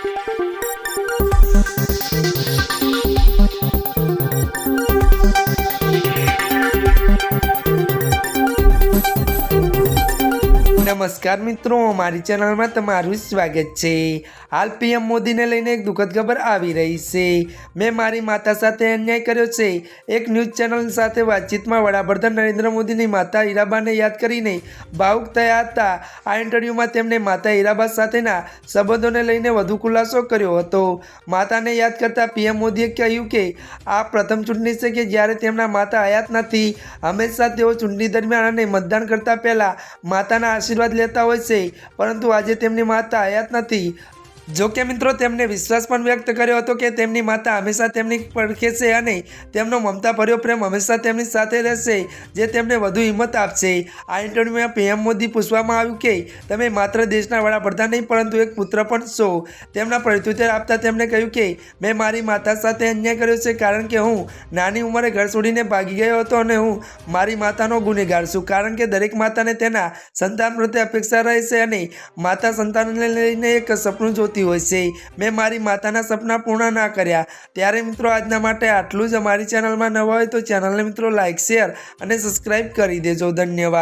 Thank you. નમસ્કાર મિત્રો, મારી ચેનલમાં તમારું સ્વાગત છે. હાલ પીએમ મોદીને લઈને એક દુઃખદ ખબર આવી રહી છે. મેં મારી માતા સાથે અન્યાય કર્યો છે. એક ન્યૂઝ ચેનલ સાથે વાતચીતમાં વડાપ્રધાન નરેન્દ્ર મોદીની માતા હીરાબાને યાદ કરીને ભાવુક થયા હતા. આ ઇન્ટરવ્યૂમાં તેમણે માતા હીરાબા સાથેના સંબંધોને લઈને વધુ ખુલાસો કર્યો હતો. માતાને યાદ કરતા પીએમ મોદીએ કહ્યું કે, આ પ્રથમ ચૂંટણી છે કે જ્યારે તેમના માતા હયાત નથી. હંમેશા તેઓ ચૂંટણી દરમિયાન અને મતદાન કરતા પહેલાં માતાના આશીર્વાદ લેતા હોય છે. પરંતુ આજે તેમની માતા હયાત નથી. જો કે મિત્રો તેમણે વિશ્વાસ પણ વ્યક્ત કર્યો હતો કે તેમની માતા હંમેશા તેમની પડખે છે અને તેમનો મમતા ભર્યો પ્રેમ હંમેશા તેમની સાથે રહેશે, જે તેમને વધુ હિંમત આપશે. આ ઇન્ટરવ્યૂમાં પીએમ મોદી પૂછવામાં આવ્યું કે, તમે માત્ર દેશના વડાપ્રધાન નહીં, પરંતુ એક પુત્ર પણ છો. તેમના પ્રત્યુત્તર આપતા તેમણે કહ્યું કે, મેં મારી માતા સાથે અન્યાય કર્યો છે કારણ કે હું નાની ઉંમરે ઘર છોડીને ભાગી ગયો હતો અને હું મારી માતાનો ગુનેગાર છું, કારણ કે દરેક માતાને તેના સંતાન પ્રત્યે અપેક્ષા રહે છે અને માતા સંતાનને લઈને એક સપનું જોતી હોય છે. મેં મારી માતાના સપના પૂર્ણ ના કર્યા. ત્યારે મિત્રો આજના માટે આટલું જ. અમારી ચેનલમાં નવા હોય તો ચેનલને મિત્રો લાઇક શેર અને સબસ્ક્રાઈબ કરી દેજો. ધન્યવાદ.